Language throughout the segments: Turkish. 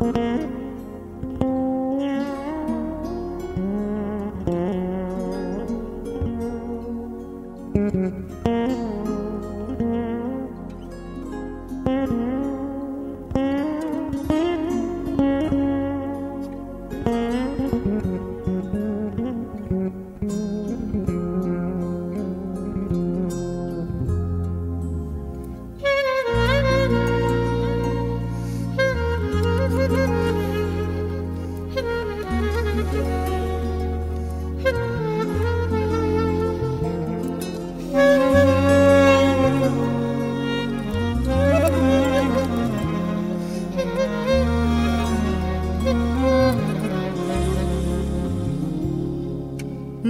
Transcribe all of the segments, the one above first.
Mm-hmm.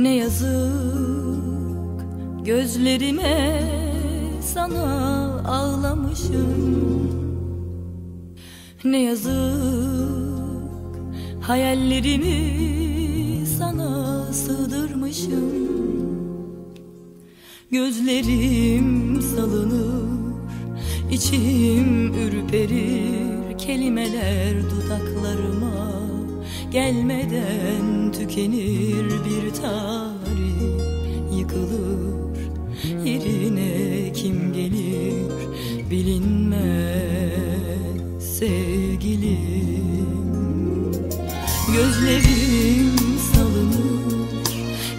Ne yazık gözlerime sana ağlamışım. Ne yazık hayallerimi sana sığdırmışım. Gözlerim salınır, içim ürperir Kelimeler dudaklarıma gelmeden tükenir bir tarih Yıkılır yerine kim gelir? Bilinmez sevgilim. Gözlerim salınır,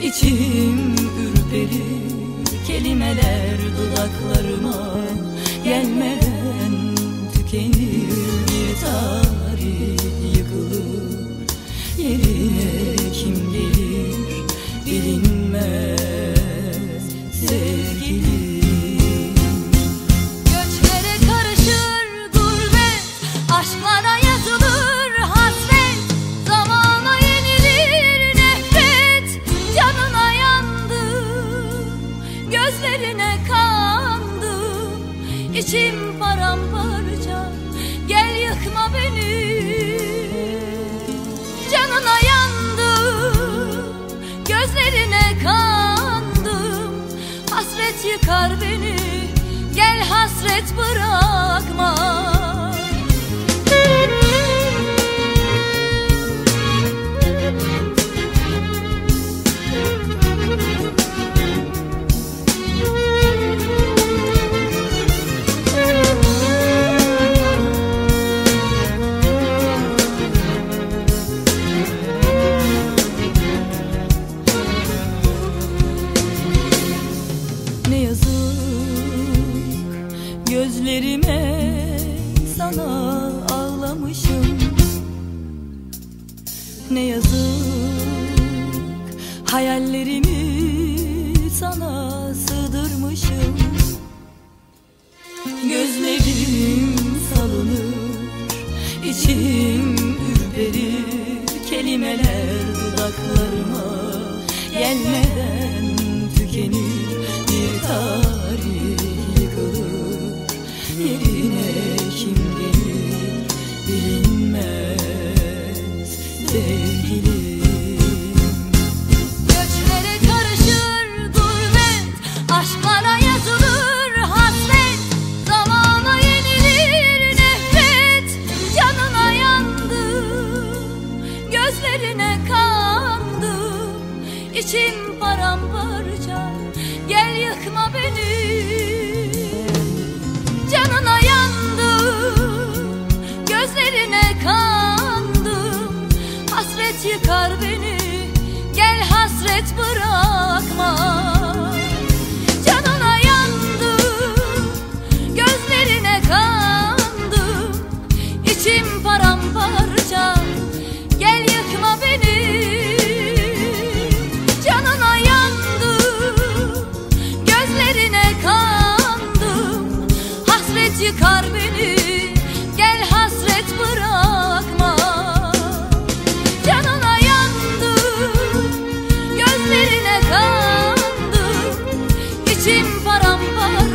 içim ürperir. Kelimeler dudaklarıma gelmeden tükenir bir tarih Gözlerine kandım İçim paramparça Gel yıkma beni. Canına yandım Gözlerine kandım Hasret yıkar beni Gel hasret bırakma sana ağlamışım. Ne yazık hayallerimi sana sığdırmışım. Gözlerim salınır, içim ürperir Kelimeler dudaklarıma gelmeden tükenir Bir tarih Gözlerine kandım İçim paramparça. Gel yıkma beni. Canına yandım Gözlerine kandım Hasret yıkar beni. Gel hasret bırakma İçim paramparça